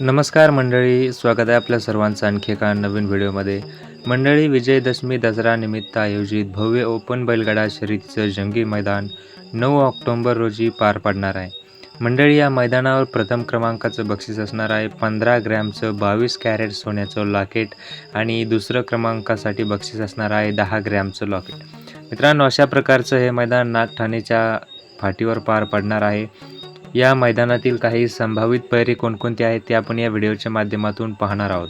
नमस्कार मंडळी स्वागत आहे आपल्या सर्वांचं आणखी एका नवीन व्हिडिओमध्ये. मंडळी विजयदशमी दसरा निमित्त आयोजित भव्य ओपन बैलगाडा शर्यतीचं जंगी मैदान नऊ ऑक्टोंबर रोजी पार पडणार आहे. मंडळी या मैदानावर प्रथम क्रमांकाचं बक्षीस असणार आहे. पंधरा ग्रॅमचं बावीस कॅरेट सोन्याचं लॉकेट आणि दुसरं क्रमांकासाठी बक्षीस असणार आहे दहा ग्रॅमचं लॉकेट. मित्रांनो अशा प्रकारचं हे मैदान नागठाणेच्या फाटीवर पार पडणार आहे. या मैदानातील काही संभावित पैरे कोणकोणते आहेत ते आपण या व्हिडिओच्या माध्यमातून पाहणार आहोत.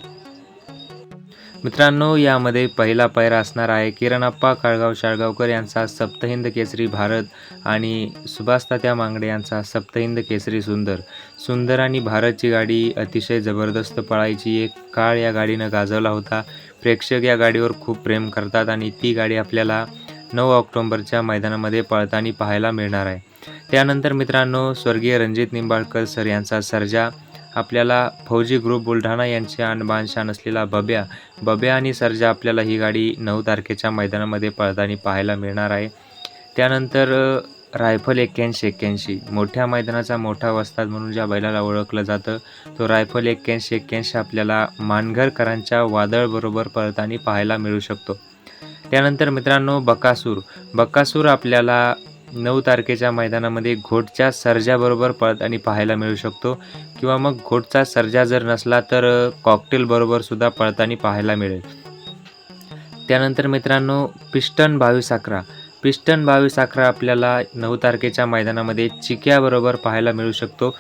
मित्रांनो यामध्ये पहिला पैरा असणार आहे किरणप्पा काळगाव शाळगावकर यांचा सप्तहिंद केसरी भारत आणि सुभाष तात्या मांगडे यांचा सप्तहिंद केसरी सुंदर. सुंदर आणि भारतची गाडी अतिशय जबरदस्त पळायची. एक काळ या गाडीनं गाजवला होता. प्रेक्षक या गाडीवर खूप प्रेम करतात आणि ती गाडी आपल्याला नऊ ऑक्टोंबरच्या मैदानामध्ये पळताना पाहायला मिळणार आहे. त्यानंतर मित्रांनो स्वर्गीय रणजित निंबाळकर सर यांचा सर्जा. आपल्याला फौजी ग्रुप बुलढाणा यांच्या आणबान शान असलेला बब्या. बब्या आणि सर्जा आपल्याला ही गाडी नऊ तारखेच्या मैदानामध्ये पळताना पाहायला मिळणार आहे. त्यानंतर रायफल एक्क्याऐंशी एक्क्याऐंशी. मोठ्या मैदानाचा मोठा वस्ताद म्हणून ज्या बैलाला ओळखलं जातं तो रायफल एक्क्याऐंशी एक्क्याऐंशी आपल्याला मानघरकरांच्या वादळबरोबर पळताना पाहायला मिळू शकतो. त्यानंतर मित्रांनो बकासूर. बकासूर आपल्याला नऊ तारखेच्या मैदानामध्ये घोटच्या सर्जाबरोबर पळताना पाहायला मिळू शकतो. किंवा मग घोटचा सर्जा जर नसला तर कॉकटेलबरोबरसुद्धा सुद्धा पळताना पाहायला मिळेल. त्यानंतर मित्रांनो पिस्टन बावीस अकरा. पिस्टन बावीस अकरा आपल्याला नऊ तारखेच्या मैदानामध्ये चिक्याबरोबर पाहायला मिळू शकतो.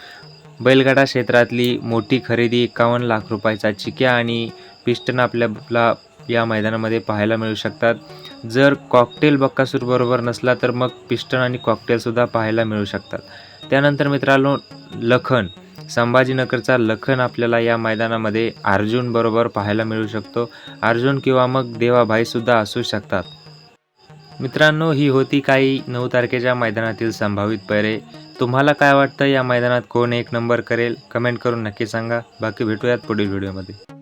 बैलगाडा क्षेत्रातली मोठी खरेदी एकावन्न लाख रुपयाचा चिक्या आणि पिस्टन आपल्याला या मैदानामध्ये पाहायला मिळू शकतात. जर कॉकटेल बक्कासूर बरोबर नसला तर मग पिस्टन आणि कॉकटेलसुद्धा पाहायला मिळू शकतात. त्यानंतर मित्रांनो लखन. संभाजीनगरचा लखन आपल्याला या मैदानामध्ये अर्जुन बरोबर पाहायला मिळू शकतो. अर्जुन किंवा मग देवाभाईसुद्धा असू शकतात. मित्रांनो ही होती काही नऊ तारखेच्या मैदानातील संभावित पैरे. तुम्हाला काय वाटतं? या मैदानात कोण एक नंबर करेल? कमेंट करून नक्की सांगा. बाकी भेटूयात पुढील व्हिडिओमध्ये.